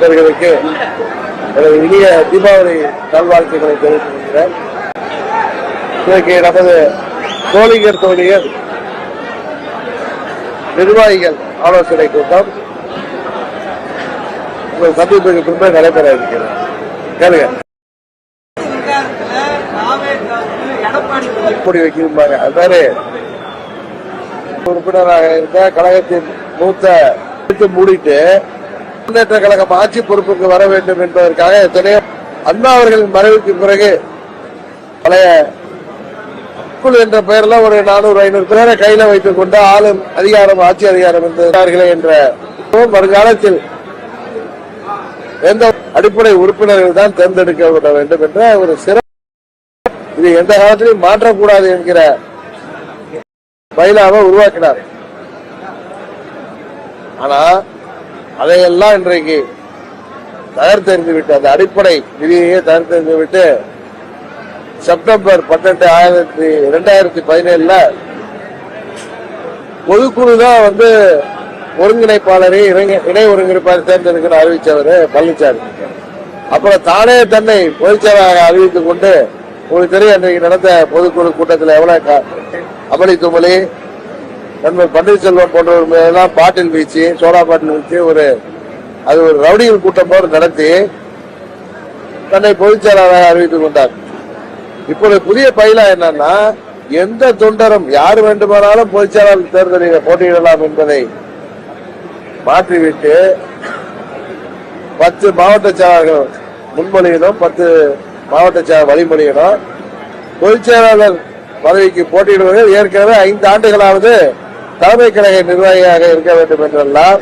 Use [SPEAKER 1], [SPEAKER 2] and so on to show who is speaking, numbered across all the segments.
[SPEAKER 1] நண்பர்களுக்கு எனது இனிய தீபாவளி நல்வாழ்த்துக்களை தெரிவித்துக் கொள்கிறேன் இன்றைக்கு நமது தோழிகர் தோழியர் நிர்வாகிகள் ஆலோசனை கூட்டம் உங்கள் சந்திப்புக்கு பின்பு நடைபெற இருக்கிறது. கேளுங்க.
[SPEAKER 2] கொடி
[SPEAKER 1] முடி அதுதானே உறுப்பினராக இருந்த கழகத்தின் மூத்த மூடிட்டு முன்னேற்ற கழகம் ஆட்சி பொறுப்புக்கு வர வேண்டும் என்பதற்காக எத்தனையோ அண்ணா அவர்களின் மறைவுக்கு பிறகு பழைய குழு என்ற பெயர்ல ஒரு நானூறு ஐநூறு பேரை கையில வைத்துக் கொண்டு ஆளும் அதிகாரம் ஆட்சி அதிகாரம் இருந்தார்களே என்ற வருங்காலத்தில் எந்த அடிப்படை உறுப்பினர்கள் தான் தேர்ந்தெடுக்கப்பட வேண்டும் என்ற ஒரு சிறப்பு இது எந்த காலத்திலும் மாற்றக்கூடாது என்கிற பயிலாக உருவாக்கினார். ஆனா அதையெல்லாம் இன்றைக்கு தகர்த்தெறிந்து விட்டு அந்த அடிப்படை விதியையே தகர்த்தெறிந்து விட்டு செப்டம்பர் பன்னெண்டு ஆயிரத்தி இரண்டாயிரத்தி பதினேழுல பொதுக்குழு தான் வந்து ஒருங்கிணைப்பாளரை இணை- இணை ஒருங்கிணைப்பாளர் தேர்ந்தெடுக்கிற அறிவிச்சவர் பழனிசாமி அப்புறம் தானே தன்னை பொதுச்செயலாளராக அறிவித்துக் கொண்டு உங்களுக்கு தெரியும் அன்றைக்கு நடந்த பொதுக்குழு கூட்டத்தில் எவ்வளவு க- அமளி துமளி நண்பர் பன்னீர்செல்வம் போன்றவர் மேலாம் பாட்டில் வீச்சு சோடா பாட்டில் வீச்சு ஒரு அது ஒரு ரவுடிகள் கூட்டம் போல நடத்தி தன்னை பொதுச் செயலாளராக அறிவித்துக் கொண்டார். இப்பொழுது புதிய பயிலா என்னன்னா எந்த தொண்டரும் யார் வேண்டுமானாலும் பொதுச் செயலாளர் தேர்தலில் போட்டியிடலாம் என்பதை மாற்றிவிட்டு பத்து மாவட்ட செயலாளர்கள் முன்மொழியிலும் பத்து மாவட்ட செயலாளர் வழிமொழியிடும் பொதுச் செயலாளர் பதவிக்கு போட்டியிடுவதில் ஏற்கனவே ஐந்து ஆண்டுகளாவது தலைமை கழக நிர்வாகியாக இருக்க வேண்டும் என்றெல்லாம்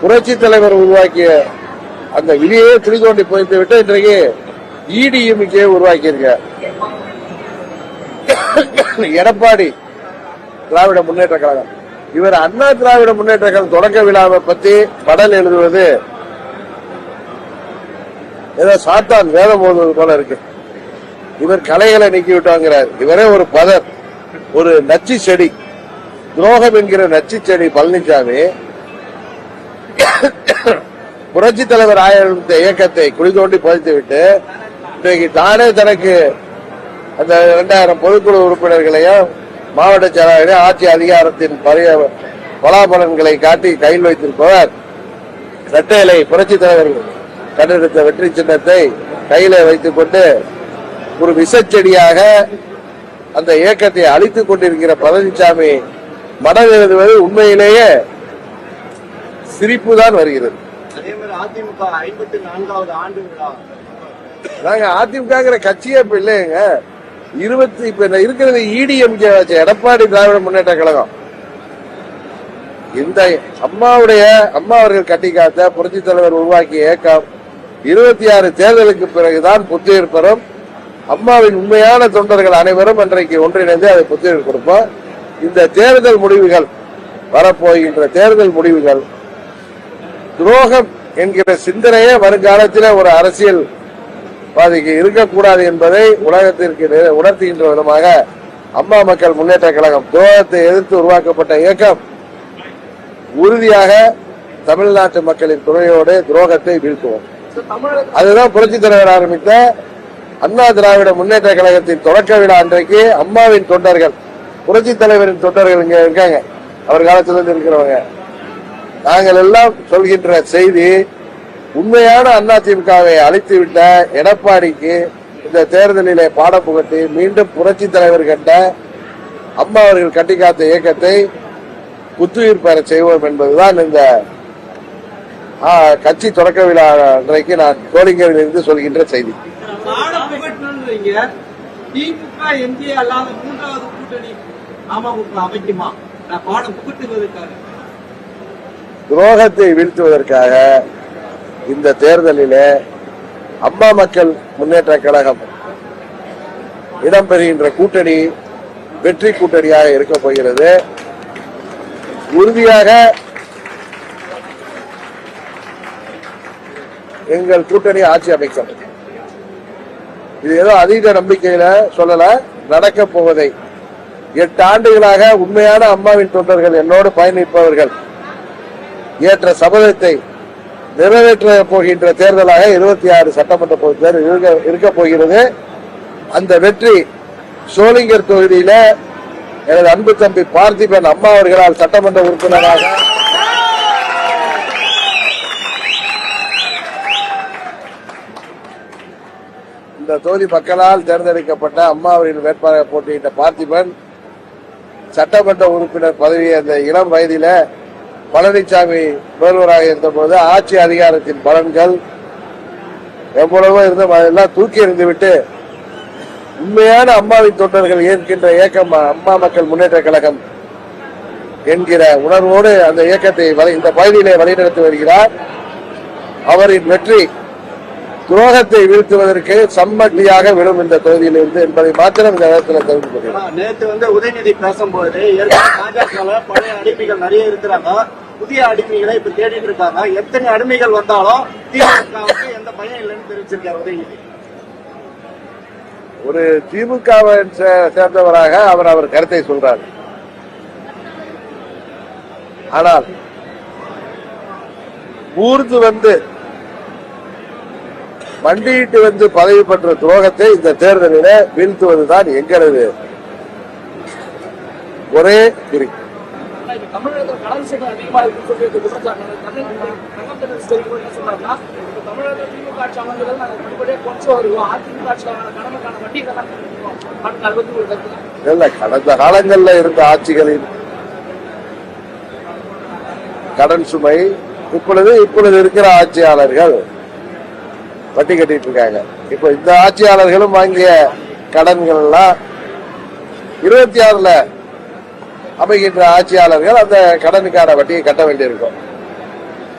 [SPEAKER 1] புரட்சி தலைவர் உருவாக்கிய அந்த விதியே துணிதோண்டி போய்த்து விட்டு இன்றைக்கு இடிஎம்கே உருவாக்கியிருக்க. எடப்பாடி திராவிட முன்னேற்ற கழகம். இவர் அண்ணா திராவிட முன்னேற்ற கழகம் தொடக்க விழாவை பத்தி படல் எழுதுவது ஏதோ சாத்தான் வேதம் போடுவது போல இருக்கு. இவர் கலைகளை நீக்கி விட்டாங்கிறார் இவரே ஒரு பதர் ஒரு நச்சு செடி. துரோகம் என்கிற நச்சு செடி பழனிசாமி புரட்சி தலைவர் ஆயிரத்த இயக்கத்தை குளிதோண்டி தோண்டி விட்டு இன்றைக்கு தானே தனக்கு அந்த இரண்டாயிரம் பொதுக்குழு உறுப்பினர்களையும் மாவட்ட செயலாளர்களையும் ஆட்சி அதிகாரத்தின் பழைய பலாபலன்களை காட்டி கையில் வைத்திருப்பவர் சட்டையிலை புரட்சி தலைவர். கண்டெடுத்த வெற்றி சின்னத்தை கையில வைத்துக் கொண்டு ஒரு விசச்செடியாக அந்த இயக்கத்தை அழித்துக் கொண்டிருக்கிற பழனிசாமி மனம் எழுதுவது உண்மையிலேயே சிரிப்பு தான் வருகிறது.
[SPEAKER 2] அதே மாதிரி அதிமுக ஐம்பத்தி நான்காவது ஆண்டு விழா.
[SPEAKER 1] நாங்க அதிமுகங்கிற கட்சியே இப்ப இல்லைங்க. இருபத்தி இப்ப இருக்கிறது E இடிஎம்கே எடப்பாடி திராவிட முன்னேற்ற கழகம். இந்த அம்மாவுடைய அம்மா அவர்கள் கட்டி காத்த புரட்சி தலைவர் உருவாக்கிய இயக்கம் இருபத்தி ஆறு தேர்தலுக்கு பிறகுதான் புத்துயிர் பெறும். அம்மாவின் உண்மையான தொண்டர்கள் அனைவரும் அன்றைக்கு ஒன்றிணைந்து அதை புத்துயிர் கொடுப்போம். இந்த தேர்தல் முடிவுகள் வரப்போகின்ற தேர்தல் முடிவுகள் துரோகம் என்கிற சிந்தனையே வருங்காலத்தில் ஒரு அரசியல் பாதிக்கு இருக்கக்கூடாது என்பதை உலகத்திற்கு உணர்த்துகின்ற விதமாக அம்மா மக்கள் முன்னேற்ற கழகம் துரோகத்தை எதிர்த்து உருவாக்கப்பட்ட இயக்கம் உறுதியாக தமிழ்நாட்டு மக்களின் துணையோடு துரோகத்தை வீழ்த்துவோம். அதுதான் புரட்சி தலைவர் ஆரம்பித்த அண்ணா திராவிட முன்னேற்ற கழகத்தின் தொடக்க விழா அன்றைக்கு அம்மாவின் தொண்டர்கள் புரட்சி தலைவரின் தொண்டர்கள் இங்க இருக்காங்க. அவர் காலத்துல இருந்து இருக்கிறவங்க. நாங்கள் எல்லாம் சொல்கின்ற செய்தி உண்மையான அதிமுகவை அழித்துவிட்ட எடப்பாடிக்கு இந்த தேர்தலிலே பாடம் புகட்டி மீண்டும் புரட்சி தலைவர் கண்ட அம்மா அவர்கள் கட்டி காத்த இயக்கத்தை புத்துயிர் பெற செய்வோம் என்பதுதான் இந்த கட்சி தொடக்க விழா அன்றைக்கு நான் கோலிங்கரில் இருந்து சொல்கின்ற செய்தி.
[SPEAKER 2] திமுக எம்ஜிஏ அல்லாத மூன்றாவது கூட்டணி. அமமுக அமைக்குமா நான் பாடம் புகட்டுவதற்காக
[SPEAKER 1] துரோகத்தை வீழ்த்துவதற்காக இந்த தேர்தலிலே அம்மா மக்கள் முன்னேற்ற கழகம் இடம்பெறுகின்ற கூட்டணி வெற்றி கூட்டணியாக இருக்க போகிறது. உறுதியாக எங்கள் கூட்டணி ஆட்சி அமைக்கும். இது ஏதோ அதீத நம்பிக்கையில சொல்லல நடக்க போவதை எட்டு ஆண்டுகளாக உண்மையான அம்மாவின் தொண்டர்கள் என்னோடு பயணிப்பவர்கள். ஏற்ற சபதத்தை நிறைவேற்ற போகின்ற தேர்தலாக இருபத்தி ஆறு சட்டமன்ற தேர்தல் இருக்க இருக்க போகிறது. அந்த வெற்றி சோளிங்கர் தொகுதியில எனது அன்பு தம்பி பார்த்திபன் அம்மா அவர்களால் சட்டமன்ற உறுப்பினராக இந்த தொகுதி மக்களால் தேர்ந்தெடுக்கப்பட்ட அம்மா அவர்களின் வேட்பாளர் போட்டியிட்ட பார்த்திபன் சட்டமன்ற உறுப்பினர் பதவி அந்த இளம் வயதில பழனிசாமி முதல்வராக இருந்தபோது ஆட்சி அதிகாரத்தின் பலன்கள் எவ்வளவோ இருந்த எல்லாம் தூக்கி எறிந்துவிட்டு உண்மையான அம்மாவின் தொண்டர்கள் ஏற்கின்ற இயக்கம் அம்மா மக்கள் முன்னேற்ற கழகம் என்கிற உணர்வோடு அந்த இயக்கத்தை இந்த பகுதியிலே வழிநடத்தி வருகிறார். அவரின் வெற்றி துரோகத்தை வீழ்த்துவதற்கு சம்மட்டியாக விழும் இந்த தொகுதியில் இருந்து என்பதை மாத்திரம் இந்த நேரத்தில் தெரிந்து கொள்கிறேன்.
[SPEAKER 2] நேத்து வந்து உதயநிதி பேசும்போது பழைய அடிமைகள் நிறைய இருக்கிறாங்க. புதிய அடிமைகளை இப்ப தேடிட்டு இருக்காங்க. எத்தனை அடிமைகள் வந்தாலும் திமுகவுக்கு எந்த பயம் இல்லைன்னு தெரிவிச்சிருக்காரு உதயநிதி.
[SPEAKER 1] ஒரு திமுகவை சேர்ந்தவராக அவர் அவர் கருத்தை சொல்றார். ஆனால் ஊர்ந்து வந்து மண்டியிட்டு வந்து பதவி பெற்ற துரோகத்தை இந்த தேர்தலில வீழ்த்துவதுதான் எங்களது ஒரே குறி கடந்த காலங்கள்ல இருந்த ஆட்சிகளின் கடன் சுமை இப்பொழுது இப்பொழுது இருக்கிற ஆட்சியாளர்கள் வட்டி கட்டிட்டு இருக்காங்க. இப்ப இந்த ஆட்சியாளர்களும் வாங்கிய கடன்கள் எல்லாம் இருபத்தி ஆறுல அமைகின்ற ஆட்சியாளர்கள் அந்த கடனுக்கான வட்டியை கட்ட வேண்டியிருக்கும்.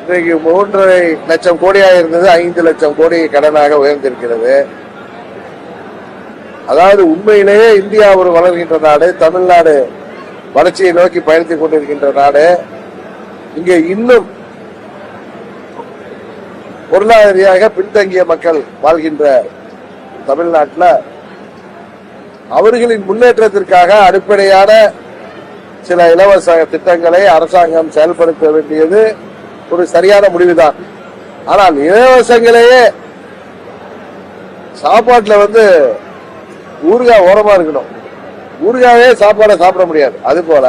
[SPEAKER 1] இன்றைக்கு மூன்றரை லட்சம் கோடியாக இருந்தது ஐந்து லட்சம் கோடி கடனாக உயர்ந்திருக்கிறது. அதாவது உண்மையிலேயே இந்தியா ஒரு வளர்கின்ற நாடு தமிழ்நாடு வளர்ச்சியை நோக்கி பயணித்துக் கொண்டிருக்கின்ற நாடு. இங்கே இன்னும் பொருளாதார ரீதியாக பின்தங்கிய மக்கள் வாழ்கின்ற தமிழ்நாட்டில் அவர்களின் முன்னேற்றத்திற்காக அடிப்படையான சில இலவச திட்டங்களை அரசாங்கம் செயல்படுத்த வேண்டியது ஒரு சரியான முடிவுதான். ஆனால் இலவசங்களையே சாப்பாட்டுல வந்து ஊறுகாய் ஓரமா இருக்கணும். ஊறுகாயே சாப்பாடை சாப்பிட முடியாது. அது போல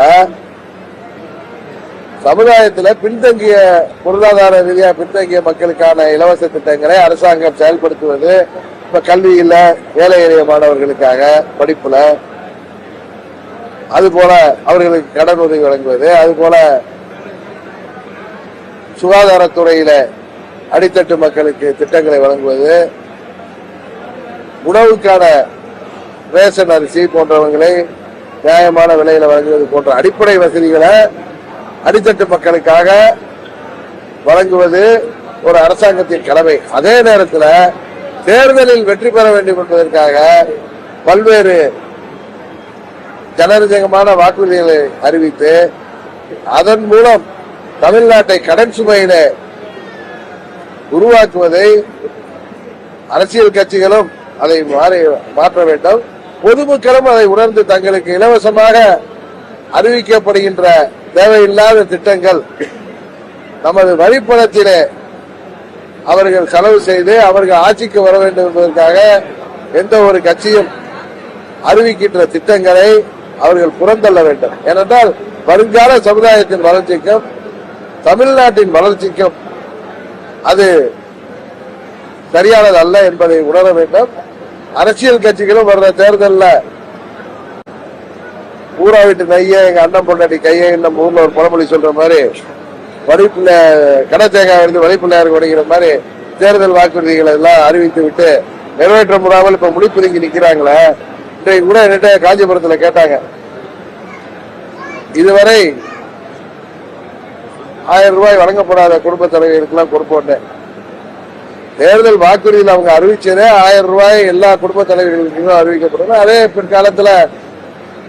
[SPEAKER 1] சமுதாயத்தில் பின்தங்கிய பொருளாதார ரீதியாக பின்தங்கிய மக்களுக்கான இலவச திட்டங்களை அரசாங்கம் செயல்படுத்துவது இப்ப கல்வியில ஏழை எளிய மாணவர்களுக்காக படிப்புல. அது போல அவர்களுக்கு கடன் உதவி வழங்குவது அது போல சுகாதாரத்துறையில அடித்தட்டு மக்களுக்கு திட்டங்களை வழங்குவது. உணவுக்கான ரேஷன் அரிசி போன்றவங்களை நியாயமான விலையில வழங்குவது போன்ற அடிப்படை வசதிகளை அடித்தட்டு மக்களுக்காக வழங்குவது ஒரு அரசாங்கத்தின் கடமை. அதே நேரத்தில் தேர்தலில் வெற்றி பெற வேண்டும் என்பதற்காக பல்வேறு ஜனரஞ்சகமான வாக்குறுதிகளை அறிவித்து அதன் மூலம் தமிழ்நாட்டை கடன் சுமையில உருவாக்குவதை அரசியல் கட்சிகளும் அதை மாறி மாற்ற வேண்டும். பொதுமக்களும் அதை உணர்ந்து தங்களுக்கு இலவசமாக அறிவிக்கப்படுகின்ற தேவையில்லாத திட்டங்கள் நமது வரிப்பணத்திலே அவர்கள் செலவு செய்து அவர்கள் ஆட்சிக்கு வர வேண்டும் என்பதற்காக எந்த ஒரு கட்சியும் அறிவிக்கின்ற திட்டங்களை அவர்கள் புறந்தள்ள வேண்டும். ஏனென்றால் வருங்கால சமுதாயத்தின் வளர்ச்சிக்கும் தமிழ்நாட்டின் வளர்ச்சிக்கும் அது சரியானது அல்ல என்பதை உணர வேண்டும். அரசியல் கட்சிகளும் வர்ற தேர்தலில் ஊரா வீட்டு நைய எங்க அண்ணன் பொண்டாட்டி கையை நம்ம ஊர்ல ஒரு பழமொழி சொல்ற மாதிரி வடிப்புல கடை தேங்காய் இருந்து வடிப்பிள்ளையாருக்கு வடிக்கிற மாதிரி தேர்தல் வாக்குறுதிகளை எல்லாம் அறிவித்து விட்டு நிறைவேற்ற முடியாமல் இப்ப முடிப்புதுங்கி நிக்கிறாங்களே. இன்றைக்கு கூட என்கிட்ட காஞ்சிபுரத்துல கேட்டாங்க. இதுவரை ஆயிரம் ரூபாய் வழங்கப்படாத குடும்ப தலைவர்களுக்கெல்லாம் கொடுப்போம் தேர்தல் வாக்குறுதியில் அவங்க அறிவிச்சதே ஆயிரம் ரூபாய் எல்லா குடும்ப தலைவர்களுக்கும் அறிவிக்கப்படும். அதே பிற்காலத்துல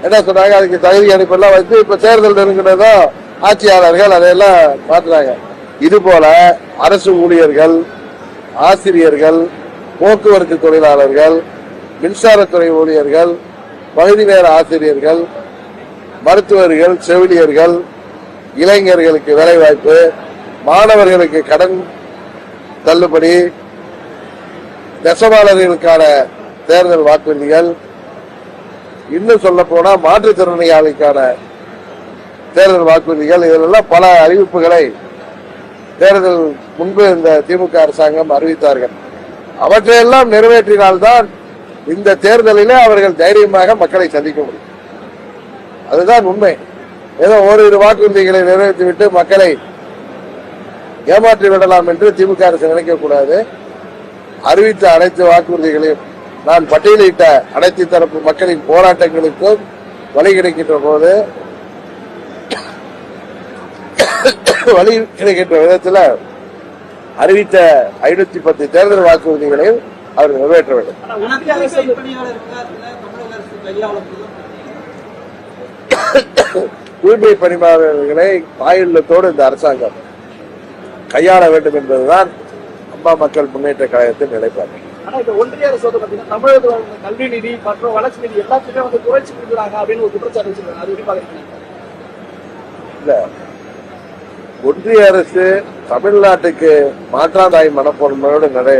[SPEAKER 1] என்ன சொன்னாங்க? அதுக்கு தகுதி அனுப்பெல்லாம் வந்து இப்ப தேர்தல் நெருங்கினதும் ஆட்சியாளர்கள் அதையெல்லாம் மாத்துறாங்க இது போல அரசு ஊழியர்கள் ஆசிரியர்கள் போக்குவரத்து தொழிலாளர்கள் மின்சாரத்துறை ஊழியர்கள் பகுதி நேர ஆசிரியர்கள் மருத்துவர்கள் செவிலியர்கள் இளைஞர்களுக்கு வேலைவாய்ப்பு மாணவர்களுக்கு கடன் தள்ளுபடி நெசவாளர்களுக்கான தேர்தல் வாக்குறுதிகள் இன்னும் சொல்ல போனா மாற்றுத்திறனாளிக்கான தேர்தல் வாக்குறுதிகள் இதிலெல்லாம் பல அறிவிப்புகளை தேர்தல் முன்பு இந்த திமுக அரசாங்கம் அறிவித்தார்கள். அவற்றையெல்லாம் நிறைவேற்றினால்தான் இந்த தேர்தலிலே அவர்கள் தைரியமாக மக்களை சந்திக்க முடியும். அதுதான் உண்மை. ஏதோ ஓரிரு வாக்குறுதிகளை நிறைவேற்றிவிட்டு மக்களை ஏமாற்றி விடலாம் என்று திமுக அரசு நினைக்கக்கூடாது. அறிவித்த அனைத்து வாக்குறுதிகளையும் நான் பட்டியலிட்ட அனைத்து தரப்பு மக்களின் போராட்டங்களுக்கும் வழி கிடைக்கின்ற போது வழி கிடைக்கின்ற விதத்துல அறிவித்த ஐநூத்தி பத்து தேர்தல் வாக்குறுதிகளையும் அவர் நிறைவேற்ற வேண்டும். தூய்மை பணியாளர்களை ஆயுள்ளத்தோடு இந்த அரசாங்கம் கையாள வேண்டும் என்பதுதான் அம்மா மக்கள் முன்னேற்ற கழகத்தின் நிலைப்பாடு.
[SPEAKER 3] ஆனா இப்ப ஒன்றிய அரசு வந்து பாத்தீங்கன்னா தமிழகத்துல கல்வி நிதி மற்றும் வளர்ச்சி நிதி எல்லாத்துக்குமே வந்து குறைச்சு கொடுக்குறாங்க அப்படின்னு ஒரு குற்றச்சாட்டு வச்சிருக்காங்க. அது எப்படி பாக்குறீங்க
[SPEAKER 1] இல்ல. ஒன்றிய அரசு தமிழ்நாட்டுக்கு மாற்றாந்தாய் மனப்பான்மையோடு நடை